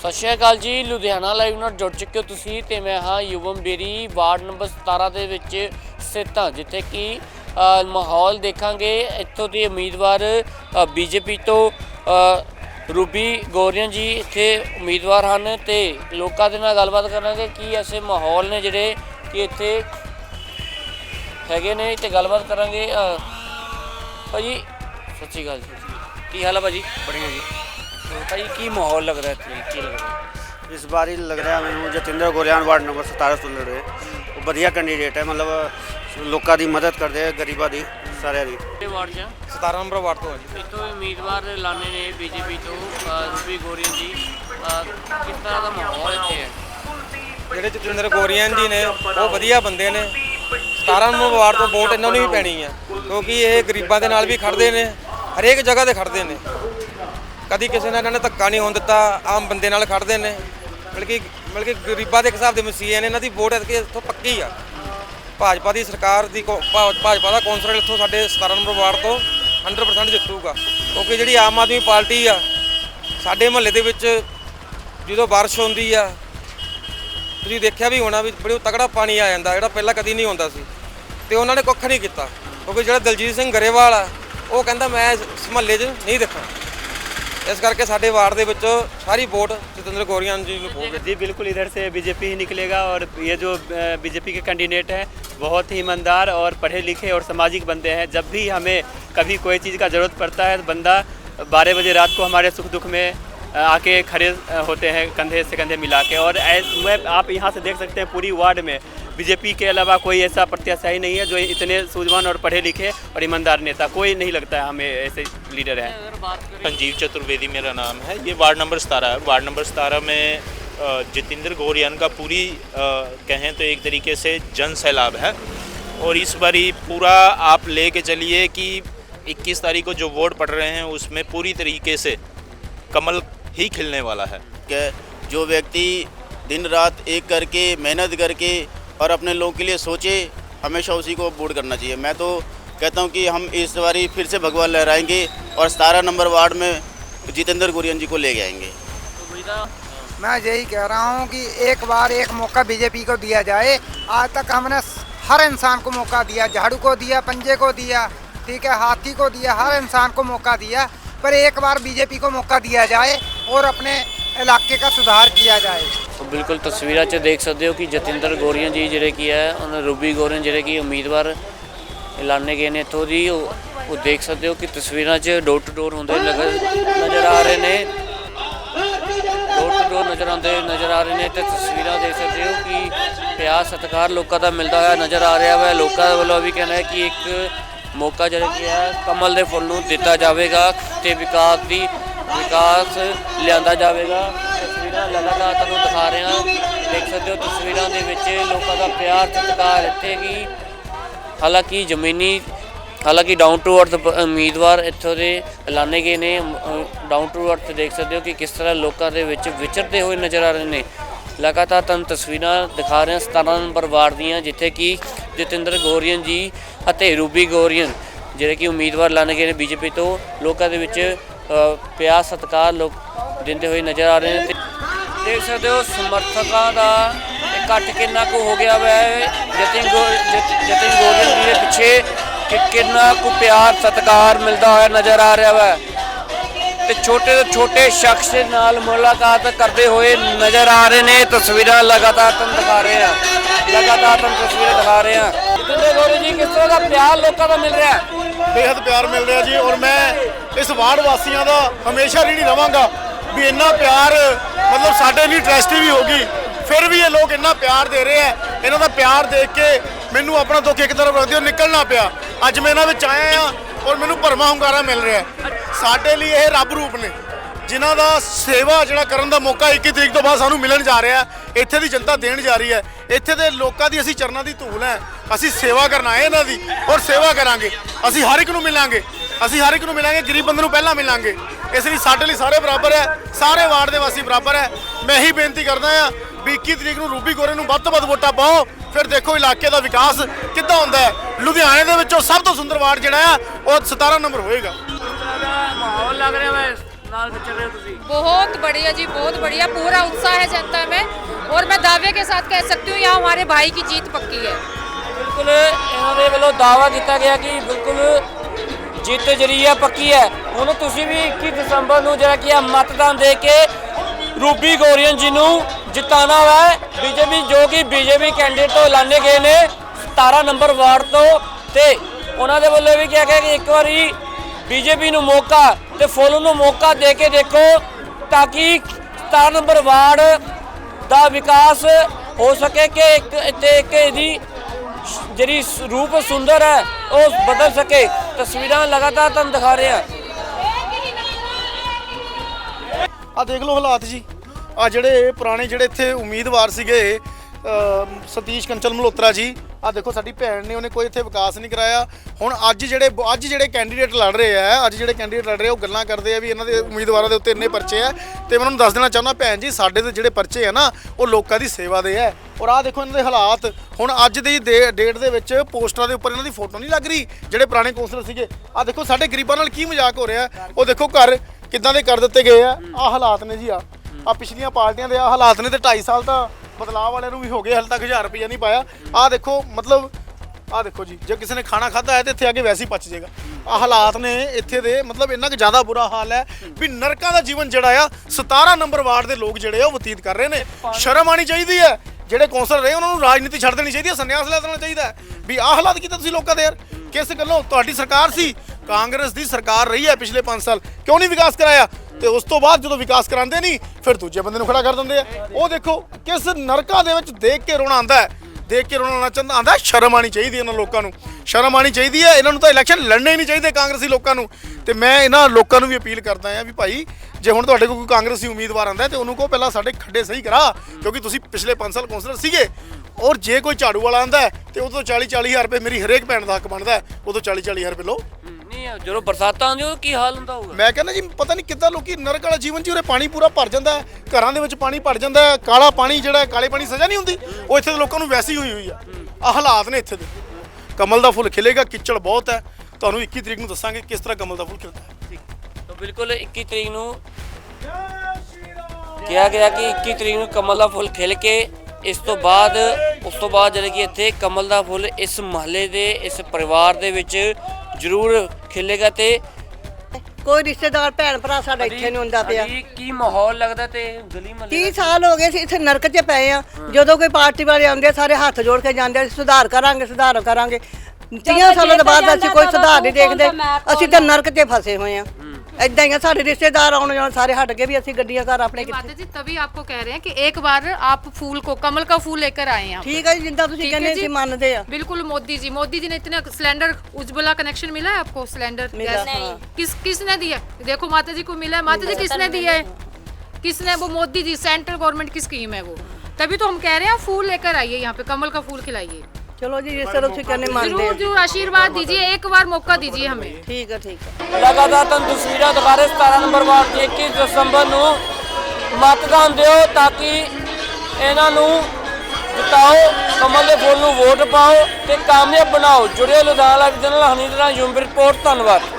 ਸਤਿ ਸ਼੍ਰੀ ਅਕਾਲ ਜੀ, ਲੁਧਿਆਣਾ ਲਾਈਵ ਨਾਲ ਜੁੜ ਚੁੱਕੇ ਹੋ ਤੁਸੀਂ ਤੇ ਮੈਂ ਹਾਂ ਯੂਵਮ ਬੇਰੀ, ਵਾਰਡ ਨੰਬਰ 17 ਦੇ ਵਿੱਚ ਸਥਿਤ ਹਾਂ, ਜਿੱਥੇ ਕਿ ਮਾਹੌਲ ਦੇਖਾਂਗੇ। ਇੱਥੋਂ ਦੇ ਉਮੀਦਵਾਰ ਬੀਜੇਪੀ ਤੋਂ ਰੂਬੀ ਗੋਰੀਆਂ ਜੀ ਇੱਥੇ ਉਮੀਦਵਾਰ ਹਨ ਤੇ ਲੋਕਾਂ ਦੇ ਨਾਲ ਗੱਲਬਾਤ ਕਰਾਂਗੇ ਕੀ ਐਸੇ ਮਾਹੌਲ ਨੇ ਜਿਹੜੇ ਕਿ ਇੱਥੇ ਹੈਗੇ ਨੇ ਤੇ ਗੱਲਬਾਤ ਕਰਾਂਗੇ। ਭਾਜੀ ਸੱਚੀ ਗੱਲ ਜੀ। ਕੀ ਹਾਲ ਹੈ ਭਾਜੀ? ਬੜੀਆ ਜੀ। ਤੇ ਭਾਜੀ ਕੀ ਮਾਹੌਲ ਲੱਗ ਰਿਹਾ ਇੱਥੇ ਕੀ ਲੱਗ ਰਿਹਾ इस बार ही लग रहा है ਮੈਨੂੰ ਜਤਿੰਦਰ ਗੋਰਿਆਨ ਵਾਰਡ ਨੰਬਰ 17 ਤੋਂ ਲੜ ਰਹੇ ਉਹ ਵਧੀਆ ਕੈਂਡੀਡੇਟ ਹੈ ਮਤਲਬ ਲੋਕਾਂ ਦੀ ਮਦਦ ਕਰਦੇ ਆ ਗਰੀਬਾਂ ਦੀ ਸਾਰਿਆਂ ਦੀ ਕਿਹੜੇ ਵਾਰਡ 'ਚ ਆ? 17 ਨੰਬਰ ਵਾਰਡ ਤੋਂ ਹੈ ਜੀ ਇੱਥੋਂ ਉਮੀਦਵਾਰ ਲਾਣੇ ਨੇ ਬੀਜੇਪੀ ਤੋਂ ਅ, ਰੂਬੀ ਗੋਰੀਅਨ ਜੀ ਅ, ਕਿਸ ਤਰ੍ਹਾਂ ਦਾ ਮਾਹੌਲ ਇੱਥੇ ਹੈ ਜਿਹੜੇ ਜਤਿੰਦਰ ਗੋਰੀਅਨ ਜੀ ਨੇ ਉਹ ਵਧੀਆ ਬੰਦੇ ਨੇ 17 ਨੰਬਰ ਵਾਰਡ ਤੋਂ ਵੋਟ ਇਹਨਾਂ ਨੂੰ ਵੀ ਪੈਣੀ ਆ ਕਿਉਂਕਿ ਇਹ ਗਰੀਬਾਂ ਦੇ ਨਾਲ ਵੀ ਖੜਦੇ ਨੇ ਹਰੇਕ ਜਗ੍ਹਾ ਤੇ ਖੜਦੇ ਨੇ ਕਦੀ ਕਿਸੇ ਨਾਲ ਇਹਨਾਂ ਨੇ ਧੱਕਾ ਨਹੀਂ ਹੋਣ ਦਿੱਤਾ, ਆਮ ਬੰਦੇ ਨਾਲ ਖੜਦੇ ਨੇ। ਬਲਕਿ ਬਲਕਿ ਗਰੀਬਾਂ ਦੇ ਹਿਸਾਬ ਦੇ ਮਸੀਹ ਨੇ, ਇਹਨਾਂ ਦੀ ਵੋਟ ਕਿ ਇੱਥੋਂ ਪੱਕੀ ਆ। ਭਾਜਪਾ ਦੀ ਸਰਕਾਰ ਦੀ ਕੌ- ਭਾ- ਭਾਜਪਾ ਦਾ ਕੌਂਸਲਰ ਇੱਥੋਂ ਸਾਡੇ 17 ਨੰਬਰ ਵਾਰਡ ਤੋਂ 100% ਜਿੱਤੂਗਾ। ਕਿਉਂਕਿ ਜਿਹੜੀ ਆਮ ਆਦਮੀ ਪਾਰਟੀ ਆ, ਸਾਡੇ ਮਹੱਲੇ ਦੇ ਵਿੱਚ ਜਦੋਂ ਬਾਰਿਸ਼ ਹੁੰਦੀ ਆ, ਤੁਸੀਂ ਦੇਖਿਆ ਵੀ ਹੋਣਾ ਵੀ ਬੜੀ ਤਕੜਾ ਪਾਣੀ ਆ ਜਾਂਦਾ, ਜਿਹੜਾ ਪਹਿਲਾਂ ਕਦੀ ਨਹੀਂ ਹੁੰਦਾ ਸੀ। ਤੇ ਉਹਨਾਂ ਨੇ ਕੁੱਖ ਨਹੀਂ ਕੀਤਾ, ਕਿਉਂਕਿ ਜਿਹੜਾ ਦਲਜੀਤ ਸਿੰਘ ਗਰੇਵਾਲ ਆ, ਉਹ ਕਹਿੰਦਾ ਮੈਂ ਇਸ ਮਹੱਲੇ 'ਚ ਨਹੀਂ ਦੇਖਣਾ। ਇਸ ਕਰਕੇ ਸਾਡੇ ਵਾਰਡ ਦੇ ਵਿੱਚ ਸਾਰੀ ਵੋਟ ਜਤਿੰਦਰ ਗੋਰੀਆਨ ਜੀ ਨੂੰ ਪਊਗੀ जी बिल्कुल इधर से बीजेपी ही निकलेगा और ये जो बीजेपी के कैंडिडेट हैं बहुत ही ईमानदार और पढ़े लिखे और सामाजिक बंदे हैं जब भी हमें कभी कोई चीज़ का ज़रूरत पड़ता है तो बंदा बारह बजे रात को हमारे सुख दुख में अ, आके खड़े अ, होते हैं कंधे से कंधे मिला के और ऐस- मैं आप यहाँ से देख सकते हैं पूरी वार्ड में बीजेपी के अलावा कोई ऐसा प्रत्याशाही नहीं है जो इतने सूझवान और पढ़े लिखे और ईमानदार नेता कोई नहीं लगता है हमें ऐसे लीडर है। संजीव चतुर्वेदी मेरा नाम है ये वार्ड नंबर सतारह है। वार्ड नंबर सतारह में जितेंद्र गोरियान का पूरी कहें तो एक तरीके से जन सैलाब है। और इस बारी पूरा आप ले कर चलिए कि 21 तारीख को जो वोट पड़ रहे हैं उसमें पूरी तरीके से कमल ही खिलने वाला है। कि जो व्यक्ति दिन रात एक करके मेहनत करके और अपने लोगों के लिए सोचे, हमेशा उसी को वोट करना चाहिए। मैं तो कहता हूँ कि हम इस बारी फिर से भगवान लहराएँगे और सतारह नंबर वार्ड में जितेंद्र गुरियन जी को ले आएँगे। तो मैं यही कह रहा हूँ कि एक बार एक मौका बीजेपी को दिया जाए, आज तक हमने हर इंसान को मौका दिया, झाड़ू को दिया, पंजे को दिया, ठीक है, हाथी को दिया, हर इंसान को मौका दिया, पर एक बार बीजेपी को मौका दिया जाए और अपने इलाके का सुधार किया जाए। ਬਿਲਕੁਲ ਤਸਵੀਰਾਂ 'ਚ ਦੇਖ ਸਕਦੇ ਹੋ ਕਿ ਜਤਿੰਦਰ ਗੋਰੀਅਨ ਜੀ ਜਿਹੜੇ ਕੀ ਹੈ, ਉਹਨਾਂ ਰੂਬੀ ਗੋਰੀਅਨ ਜਿਹੜੇ ਕੀ ਉਮੀਦਵਾਰ ਐਲਾਨੇ ਗਏ ਨੇ। ਇੱਥੋਂ ਦੀ ਉਹ ਉਹ ਦੇਖ ਸਕਦੇ ਹੋ ਕਿ ਤਸਵੀਰਾਂ 'ਚ ਡੋਰ ਟੂ ਡੋਰ ਹੁੰਦੇ ਨਜ਼ਰ ਨਜ਼ਰ ਆ ਰਹੇ ਨੇ। ਡੋਰ ਟੂ ਡੋਰ ਨਜ਼ਰ ਆਉਂਦੇ, ਨਜ਼ਰ ਆ ਰਹੇ ਨੇ ਤੇ ਤਸਵੀਰਾਂ ਦੇਖ ਸਕਦੇ ਹੋ ਕਿ ਪਿਆਰ, ਸਤਿਕਾਰ ਲੋਕਾਂ ਦਾ ਮਿਲਦਾ ਹੋਇਆ ਨਜ਼ਰ ਆ ਰਿਹਾ ਹੈ ਲੋਕਾਂ ਵੱਲੋਂ ਵੀ ਕਹਿਣਾ ਹੈ ਕਿ ਇੱਕ ਮੌਕਾ ਜਿਹੜਾ ਕਿ ਹੈ, ਕਮਲ ਦੇ ਫੁੱਲ ਨੂੰ ਦਿੱਤਾ ਜਾਵੇਗਾ ਤੇ ਵਿਕਾਸ ਦੀ, ਵਿਕਾਸ ਲਿਆਂਦਾ ਜਾਵੇਗਾ। ਤਸਵੀਰਾਂ ਲਗਾਤਾਰ ਤੁਹਾਨੂੰ ਦਿਖਾ ਰਹੇ। ਹਾਂ ਦੇਖ ਸਕਦੇ ਹੋ ਤਸਵੀਰਾਂ ਦੇ ਵਿੱਚ ਲੋਕਾਂ ਦਾ ਪਿਆਰ ਸਤਿਕਾਰ ਇੱਥੇ ਕੀ ਹਾਲਾਂਕਿ ਜ਼ਮੀਨੀ, ਹਾਲਾਂਕਿ ਡਾਊਨ ਟੂ ਅਰਥ ਉਮੀਦਵਾਰ ਇੱਥੋਂ ਦੇ ਐਲਾਨੇ ਗਏ ਨੇ। ਡਾਊਨ ਟੂ ਅਰਥ ਦੇਖ ਸਕਦੇ ਹੋ ਕਿ ਕਿਸ ਤਰ੍ਹਾਂ ਲੋਕਾਂ ਦੇ ਵਿੱਚ ਵਿਚਰਦੇ ਹੋਏ ਨਜ਼ਰ ਆ ਰਹੇ ਨੇ। ਲਗਾਤਾਰ ਤੁਹਾਨੂੰ ਤਸਵੀਰਾਂ ਦਿਖਾ ਰਹੇ ਹਾਂ 17 ਨੰਬਰ ਵਾਰਡ ਦੀਆਂ, ਜਿੱਥੇ ਕਿ ਜਤਿੰਦਰ ਗੋਰੀਅਨ ਜੀ ਅਤੇ ਰੂਬੀ ਗੋਰੀਅਨ, ਜਿਹੜੇ ਕਿ ਉਮੀਦਵਾਰ ਐਲਾਨੇ ਗਏ ਨੇ ਬੀਜੇਪੀ ਤੋਂ। ਲੋਕਾਂ ਦੇ ਵਿੱਚ ਪਿਆਰ, ਸਤਿਕਾਰ, ਲੋਕ ਦਿੰਦੇ ਹੋਏ ਨਜ਼ਰ ਆ ਰਹੇ ਨੇ ਦੇਖ ਸਕਦੇ ਹੋ ਸਮਰਥਕਾਂ ਦਾ ਇਕੱਠ ਕਿੰਨਾ ਕੁ ਹੋ ਗਿਆ ਵੈ। ਜਤਿਨ ਗੋ ਜਤਿਨ ਗੋਰੀਅਨ ਜੀ ਦੇ ਪਿੱਛੇ ਕਿ ਕਿੰਨਾ ਕੁ ਪਿਆਰ, ਸਤਿਕਾਰ ਮਿਲਦਾ ਹੋਇਆ ਨਜ਼ਰ ਆ ਰਿਹਾ ਵੈ। ਤੇ ਛੋਟੇ ਤੋਂ ਛੋਟੇ ਸ਼ਖਸ ਨਾਲ ਮੁਲਾਕਾਤ ਕਰਦੇ ਹੋਏ ਨਜ਼ਰ ਆ ਰਹੇ ਨੇ। ਤਸਵੀਰਾਂ ਲਗਾਤਾਰ ਤੁਹਾਨੂੰ ਦਿਖਾ ਰਹੇ ਆ। ਲਗਾਤਾਰ ਤੁਹਾਨੂੰ ਤਸਵੀਰਾਂ ਦਿਖਾ ਰਹੇ ਆ। ਜਤਿਨ ਗੋਰੀਅਨ ਜੀ, ਕਿਸ ਤਰ੍ਹਾਂ ਦਾ ਪਿਆਰ ਲੋਕਾਂ ਦਾ ਮਿਲ ਰਿਹਾ? ਹੈ ਬੇਹੱਦ ਪਿਆਰ ਮਿਲ ਰਿਹਾ ਜੀ ਔਰ ਮੈਂ ਇਸ ਵਾਰਡ ਵਾਸੀਆਂ ਦਾ ਹਮੇਸ਼ਾ ਰੀਣੀ ਰਵਾਂਗਾ। ਵੀ ਇੰਨਾ ਪਿਆਰ, ਮਤਲਬ ਸਾਡੇ ਲਈ ਟ੍ਰੈਸਟੀ ਵੀ ਹੋਗੀ ਫਿਰ ਵੀ ਇਹ ਲੋਕ ਇੰਨਾ ਪਿਆਰ ਦੇ ਰਹੇ ਆ ਇਹਨਾਂ ਦਾ ਪਿਆਰ ਦੇਖ ਕੇ ਮੈਨੂੰ ਆਪਣਾ ਦੁੱਖ ਇੱਕ ਤਰਫ ਰੱਖਦੇ ਹੋ ਨਿਕਲਣਾ ਪਿਆ। ਅੱਜ ਮੈਂ ਇਹਨਾਂ ਵਿੱਚ ਆਇਆ ਆ ਔਰ ਮੈਨੂੰ ਭਰਮਾ ਹੁੰਗਾਰਾ ਮਿਲ ਰਿਹਾ ਸਾਡੇ ਲਈ ਇਹ ਰੱਬ ਰੂਪ ਨੇ। ਜਿਨ੍ਹਾਂ ਦਾ ਸੇਵਾ ਜਿਹੜਾ ਕਰਨ ਦਾ ਮੌਕਾ 21 ਤਰੀਕ ਤੋਂ ਬਾਅਦ ਸਾਨੂੰ ਮਿਲਣ ਜਾ ਰਿਹਾ ਇੱਥੇ ਦੀ ਜਨਤਾ ਦੇਣ ਜਾ ਰਹੀ ਹੈ। ਇੱਥੇ ਦੇ ਲੋਕਾਂ ਦੀ ਅਸੀਂ ਚਰਨਾਂ ਦੀ ਧੂਲ ਹੈ। ਅਸੀਂ ਸੇਵਾ ਕਰਨ ਆਏ ਇਹਨਾਂ ਦੀ ਔਰ ਸੇਵਾ ਕਰਾਂਗੇ। ਅਸੀਂ ਹਰ ਇੱਕ ਨੂੰ ਮਿਲਾਂਗੇ। ਅਸੀਂ ਹਰ ਇੱਕ ਨੂੰ ਮਿਲਾਂਗੇ। ਗਰੀਬ ਬੰਦੇ ਨੂੰ ਪਹਿਲਾਂ ਮਿਲਾਂਗੇ। ਇਸ ਲਈ ਸਾਡੇ ਲਈ ਸਾਰੇ ਬਰਾਬਰ ਹੈ ਸਾਰੇ ਵਾਰਡ ਦੇ ਵਾਸੀ ਬਰਾਬਰ ਹੈ ਮੈਂ ਇਹੀ ਬੇਨਤੀ ਕਰਦਾ ਆ ਵੀ 21 ਤਰੀਕ ਨੂੰ ਰੂਬੀ ਗੋਰੇ ਨੂੰ ਵੱਧ ਤੋਂ ਵੱਧ ਵੋਟਾਂ ਪਾਓ ਫਿਰ ਦੇਖੋ ਇਲਾਕੇ ਦਾ ਵਿਕਾਸ ਕਿੱਦਾਂ ਹੁੰਦਾ ਹੈ ਲੁਧਿਆਣੇ ਦੇ ਵਿੱਚੋਂ ਸਭ ਤੋਂ ਸੁੰਦਰ ਵਾਰਡ ਜਿਹੜਾ ਆ ਉਹ 17 ਨੰਬਰ ਹੋਏਗਾ ਮਾਹੌਲ ਲੱਗ ਰਿਹਾ ਵੈ ਨਾਲ ਵਿਚਰ ਰਹੇ ਹੋ ਤੁਸੀਂ बहुत बढ़िया जी बहुत बढ़िया पूरा उत्साह है जनता में और मैं दावे के साथ कह सकती हूँ यहाँ हमारे भाई की जीत पक्की है ਬਿਲਕੁਲ ਇਹਨਾਂ ਦੇ ਵੱਲੋਂ ਦਾਵਾ ਕੀਤਾ ਗਿਆ ਕਿ ਬਿਲਕੁਲ ਜਿੱਤ ਜਿਹੜੀ ਹੈ ਪੱਕੀ ਹੈ ਹੁਣ ਤੁਸੀਂ ਵੀ 21 ਦਸੰਬਰ ਨੂੰ ਜਿਹੜਾ ਕੀ ਹੈ ਮਤਦਾਨ ਦੇ ਕੇ ਰੂਬੀ ਗੋਰੀਅਨ ਜੀ ਨੂੰ ਜਿਤਾਣਾ ਹੈ ਬੀਜੇਪੀ ਜੋ ਕਿ ਬੀਜੇਪੀ ਕੈਂਡੀਡੇਟ ਤੋਂ ਐਲਾਨੇ ਗਏ ਨੇ 17 ਨੰਬਰ ਵਾਰਡ ਤੋਂ ਤੇ ਉਹਨਾਂ ਦੇ ਵੱਲੋਂ ਵੀ ਕਿਹਾ ਗਿਆ ਕਿ ਇੱਕ ਵਾਰੀ ਬੀਜੇਪੀ ਨੂੰ ਮੌਕਾ ਤੇ ਫੁੱਲ ਨੂੰ ਮੌਕਾ ਦੇ ਕੇ ਦੇਖੋ ਤਾਂ ਕਿ 17 ਨੰਬਰ ਵਾਰਡ ਦਾ ਵਿਕਾਸ ਹੋ ਸਕੇ ਕਿ ਇੱਕ ਇੱਥੇ ਇੱਕ ਇਹਦੀ ਜਿਹੜੀ ਰੂਪ ਸੁੰਦਰ ਹੈ, ਉਹ ਬਦਲ ਸਕੇ। ਤਸਵੀਰਾਂ ਲਗਾਤਾਰ ਤੁਹਾਨੂੰ ਦਿਖਾ ਰਹੇ ਹਾਂ। ਆ ਦੇਖ ਲਓ ਹਾਲਾਤ ਜੀ। ਆ ਜਿਹੜੇ ਪੁਰਾਣੇ ਜਿਹੜੇ ਇੱਥੇ ਉਮੀਦਵਾਰ ਸੀਗੇ ਅ, ਸਤੀਸ਼ ਕੰਚਲ ਮਲਹੋਤਰਾ ਜੀ ਆ ਦੇਖੋ ਸਾਡੀ ਭੈਣ ਨੇ ਉਹਨੇ ਕੋਈ ਇੱਥੇ ਵਿਕਾਸ ਨਹੀਂ ਕਰਾਇਆ। ਹੁਣ ਅੱਜ ਜਿਹੜੇ ਅੱਜ ਜਿਹੜੇ ਕੈਂਡੀਡੇਟ ਲੜ ਰਹੇ ਆ ਅੱਜ ਜਿਹੜੇ ਕੈਂਡੀਡੇਟ ਲੜ ਰਹੇ ਆ ਉਹ ਗੱਲਾਂ ਕਰਦੇ ਆ ਵੀ ਇਹਨਾਂ ਦੇ ਉਮੀਦਵਾਰਾਂ ਦੇ ਉੱਤੇ ਇੰਨੇ ਪਰਚੇ ਆ। ਤੇ ਮੈਂ ਉਹਨਾਂ ਨੂੰ ਦੱਸ ਦੇਣਾ ਚਾਹੁੰਦਾ ਭੈਣ ਜੀ ਸਾਡੇ ਦੇ ਜਿਹੜੇ ਪਰਚੇ ਆ ਨਾ ਉਹ ਲੋਕਾਂ ਦੀ ਸੇਵਾ ਦੇ ਆ। ਔਰ ਆ ਦੇਖੋ ਇਹਨਾਂ ਦੇ ਹਾਲਾਤ। ਹੁਣ ਅੱਜ ਦੀ ਦੇ- ਡੇਟ ਦੇ ਵਿੱਚ ਪੋਸਟਰਾਂ ਦੇ ਉੱਪਰ ਇਹਨਾਂ ਦੀ ਫੋਟੋ ਨਹੀਂ ਲੱਗ ਰਹੀ ਜਿਹੜੇ ਪੁਰਾਣੇ ਕੌਂਸਲਰ ਸੀਗੇ। ਆ ਦੇਖੋ ਸਾਡੇ ਗਰੀਬਾਂ ਨਾਲ ਕੀ ਮਜ਼ਾਕ ਹੋ ਰਿਹਾ। ਉਹ ਦੇਖੋ ਘਰ ਕਿੱਦਾਂ ਦੇ ਕਰ ਦਿੱਤੇ ਗਏ ਆ? ਆ ਹਾਲਾਤ ਨੇ ਜੀ ਆ। ਆ ਪਿਛਲੀਆਂ ਪਾਰਟੀਆਂ ਦੇ ਆ ਹਾਲਾਤ ਨੇ ਤੇ 2.5 ਸਾਲ ਤਾਂ ਬਦਲਾਅ ਵਾਲਿਆਂ ਨੂੰ ਵੀ ਹੋ ਗਏ, ਹਾਲੇ ਤੱਕ 1000 ਰੁਪਈਆ ਨਹੀਂ ਪਾਇਆ। ਆ ਦੇਖੋ, ਮਤਲਬ ਆ ਦੇਖੋ ਜੀ, ਜੇ ਕਿਸੇ ਨੇ ਖਾਣਾ ਖਾਦਾ ਹੈ ਤੇ ਇੱਥੇ ਆ ਕੇ ਵੈਸੇ ਹੀ ਪਚ ਜਾਏਗਾ। ਆ ਹਾਲਾਤ ਨੇ ਇੱਥੇ ਦੇ, ਮਤਲਬ ਇੰਨਾ ਕੁ ਜ਼ਿਆਦਾ ਬੁਰਾ ਹਾਲ ਹੈ ਵੀ ਨਰਕਾਂ ਦਾ ਜੀਵਨ ਜਿਹੜਾ ਆ 17 ਨੰਬਰ ਵਾਰਡ ਦੇ ਲੋਕ ਜਿਹੜੇ ਆ ਉਹ ਬਤੀਤ ਕਰ ਰਹੇ ਨੇ। ਸ਼ਰਮ ਆਣੀ ਚਾਹੀਦੀ ਹੈ। ਜਿਹੜੇ ਕੌਂਸਲਰ ਰਹੇ, ਉਹਨਾਂ ਨੂੰ ਰਾਜਨੀਤੀ ਛੱਡ ਦੇਣੀ ਚਾਹੀਦੀ ਹੈ, ਸੰਨਿਆਸ ਲੈ ਲੈਣਾ ਚਾਹੀਦਾ ਵੀ ਆਹ ਹਾਲਾਤ ਕੀਤਾ ਤੁਸੀਂ ਲੋਕਾਂ ਦੇ ਯਾਰ? ਕਿਸ ਗੱਲੋਂ? ਤੁਹਾਡੀ ਸਰਕਾਰ ਸੀ ਕਾਂਗਰਸ ਦੀ ਸਰਕਾਰ ਰਹੀ ਹੈ ਪਿਛਲੇ 5 ਸਾਲ। ਕਿਉਂ ਨਹੀਂ ਵਿਕਾਸ ਕਰਾਇਆ? ਤੇ ਉਸ ਤੋਂ ਬਾਅਦ ਜਦੋਂ ਵਿਕਾਸ ਕਰਾਉਂਦੇ ਨਹੀਂ ਫਿਰ ਦੂਜੇ ਬੰਦੇ ਨੂੰ ਖੜਾ ਕਰ ਦਿੰਦੇ ਆ। ਉਹ ਦੇਖੋ ਕਿਸ ਨਰਕਾਂ ਦੇ ਵਿੱਚ ਦੇਖ ਕੇ ਰੋਣਾ ਆਉਂਦਾ ਹੈ। ਦੇਖ ਕੇ ਰੋਣਾ ਚੰਦਾ ਆਉਂਦਾ ਸ਼ਰਮ ਆਣੀ ਚਾਹੀਦੀ ਇਹਨਾਂ ਲੋਕਾਂ ਨੂੰ। ਸ਼ਰਮ ਆਣੀ ਚਾਹੀਦੀ ਹੈ ਇਹਨਾਂ ਨੂੰ ਤਾਂ ਇਲੈਕਸ਼ਨ ਲੜਨੇ ਹੀ ਨਹੀਂ ਚਾਹੀਦੇ ਕਾਂਗਰਸੀ ਲੋਕਾਂ ਨੂੰ। ਤੇ ਮੈਂ ਇਹਨਾਂ ਲੋਕਾਂ ਨੂੰ ਵੀ ਅਪੀਲ ਕਰਦਾ ਹਾਂ ਵੀ ਭਾਈ ਜੇ ਹੁਣ ਤੁਹਾਡੇ ਕੋਲ ਕੋਈ ਕਾਂਗਰਸੀ ਉਮੀਦਵਾਰ ਆਂਦਾ ਤੇ ਉਹਨੂੰ ਕਹੋ ਪਹਿਲਾਂ ਸਾਡੇ ਖੱਡੇ ਸਹੀ ਕਰਾ ਕਿਉਂਕਿ ਤੁਸੀਂ ਪਿਛਲੇ 5 ਸਾਲ ਕੌਂਸਲਰ ਸੀਗੇ। ਔਰ ਜੇ ਕੋਈ ਝਾੜੂ ਵਾਲਾ ਆਂਦਾ ਤੇ ਉਦੋਂ 40 40 ਹਜ਼ਾਰ ਰੁਪਏ ਮੇਰੀ ਹਰੇਕ ਭੈਣ ਦਾ ਹੱਕ ਬਣਦਾ ਹੈ, ਉਦੋਂ 40 40 ਹਜ਼ਾਰ ਰੁਪਏ ਲਓ। ਨਹੀਂ ਜਦੋਂ ਬਰਸਾਤਾਂ ਆਉਂਦੀਆਂ ਉਦੋਂ ਕੀ ਹਾਲ ਹੁੰਦਾ ਹੋਊਗਾ? ਮੈਂ ਕਹਿੰਦਾ ਜੀ ਪਤਾ ਨਹੀਂ ਕਿੱਦਾਂ ਲੋਕੀ ਨਰਕ ਵਾਲਾ ਜੀਵਨ ਜੀ ਉਰੇ ਪਾਣੀ ਪੂਰਾ ਭਰ ਜਾਂਦਾ ਹੈ ਘਰਾਂ ਦੇ ਵਿੱਚ ਪਾਣੀ ਭਰ ਜਾਂਦਾ ਹੈ ਕਾਲਾ ਪਾਣੀ ਜਿਹੜਾ ਹੈ, ਕਾਲੇ ਪਾਣੀ ਸਜ਼ਾ ਨਹੀਂ ਹੁੰਦੀ। ਉਹ ਇੱਥੇ ਦੇ ਲੋਕਾਂ ਨੂੰ ਵੈਸੀ ਹੋਈ ਹੋਈ ਆ। ਆ ਹਾਲਾਤ ਨੇ ਇੱਥੇ ਦੇ। ਕਮਲ ਦਾ ਫੁੱਲ ਖਿਲੇਗਾ ਕਿੱਚੜ ਬਹੁਤ ਹੈ। ਤੁਹਾਨੂੰ 21 ਤਰੀਕ ਨੂੰ ਦੱਸਾਂਗੇ ਕਿਸ ਤਰ੍ਹਾਂ ਕਮਲ ਦਾ ਫੁੱਲ ਖਿਲਦਾ ਹੈ। ਤਾਂ ਬਿਲਕੁਲ 21 ਤਰੀਕ ਨੂੰ ਕਿਹਾ ਗਿਆ ਕਿ 21 ਤਰੀਕ ਨੂੰ ਕਮਲ ਦਾ ਫੁੱਲ ਖਿਲ ਕੇ ਇਸ ਤੋਂ ਬਾਅਦ ਉਸ ਤੋਂ ਬਾਅਦ ਜਿਹੜੇ ਕਿ ਇੱਥੇ ਕਮਲ ਦਾ ਫੁੱਲ ਇਸ ਮਹੱਲੇ ਦੇ ਇਸ ਪਰਿਵਾਰ ਦੇ ਵਿੱਚ ਜ਼ਰੂਰ ਖਿਲੇਗਾ ਤੇ ਕੋਈ ਰਿਸ਼ਤੇਦਾਰ ਭੈਣ ਭਰਾ ਸਾਡਾ ਇੱਥੇ ਨਹੀਂ ਹੁੰਦਾ ਪਿਆ। ਅਜੀ ਕੀ ਮਾਹੌਲ ਲੱਗਦਾ ਤੇ ਗਲੀ ਮਹੱਲੇ 30 ਸਾਲ ਹੋ ਗਏ ਸੀ ਇੱਥੇ ਨਰਕ 'ਚ ਪਏ ਆ। ਜਦੋਂ ਕੋਈ ਪਾਰਟੀ ਵਾਲੇ ਆਉਂਦੇ ਆ, ਸਾਰੇ ਹੱਥ ਜੋੜ ਕੇ ਜਾਂਦੇ ਆ, ਸੁਧਾਰ ਕਰਾਂਗੇ ਸੁਧਾਰ ਕਰਾਂਗੇ। 30 ਸਾਲਾਂ ਦੇ ਬਾਅਦ ਅਸੀਂ ਕੋਈ ਸੁਧਾਰ ਨਹੀਂ ਦੇਖਦੇ। ਅਸੀਂ ਤਾਂ ਨਰਕ 'ਚ ਫਸੇ ਹੋਏ ਆ। ਇਦਾਂ ਹੀ ਆ ਸਾਡੇ ਰਿਸ਼ਤੇਦਾਰ ਆਉਣ ਜਾਣ ਸਾਰੇ ਹਟ ਗਏ ਵੀ ਅਸੀਂ ਗੱਡੀਆਂ ਘਰ ਆਪਣੇ ਕਿੱਥੇ माता जी तभी आपको कह रहे हैं कि एक बार आप फूल को कमल का फूल लेकर आए हैं ਠੀਕ ਹੈ ਜੀ ਜਿੰਦਾ ਤੁਸੀਂ ठीक है ਕਹਿੰਦੇ जी? ਅਸੀਂ ਮੰਨਦੇ ਆ बिल्कुल मोदी जी मोदी जी ने इतने सिलेंडर उज्ज्वला कनेक्शन मिला है आपको सिलेंडर मिला, गैस? नहीं। किस किसने दिया देखो माता जी को मिला है माता जी किसने दिया है किसने वो मोदी जी सेंट्रल गवर्नमेंट की स्कीम है वो तभी तो हम कह रहे हैं फूल लेकर आइए यहाँ पे कमल का फूल खिलाइए ਚਲੋ ਜੀ ਜਿਸ ਤਰ੍ਹਾਂ ਤੁਸੀਂ ਕਹਿੰਦੇ ਮੰਨਦੇ जरूर ਆ जरूर आशीर्वाद दीजिए एक बार मौका दीजिए हमें ਠੀਕ ਹੈ ਠੀਕ ਹੈ ਲਗਾਤਾਰ ਤੁਹਾਨੂੰ ਤਸਵੀਰਾਂ ਦਿਖਾ ਰਹੇ 17 ਨੰਬਰ ਵਾਰਡ ਦੀ 21 ਦਸੰਬਰ ਨੂੰ ਮਤਦਾਨ ਦਿਓ ਤਾਂ ਕਿ ਇਹਨਾਂ ਨੂੰ ਜਿਤਾਓ ਕਮਲ ਦੇ ਫੁੱਲ ਨੂੰ ਵੋਟ ਪਾਓ ਤੇ ਕਾਮਯਾਬ ਬਣਾਓ ਜੁੜਿਓ ਲੁਧਿਆਣਾ ਲਾਈਵ ਦੇ ਨਾਲ ਹਨੀ ਦੇ ਨਾਲ ਯੂਮ ਰਿਪੋਰਟ ਧੰਨਵਾਦ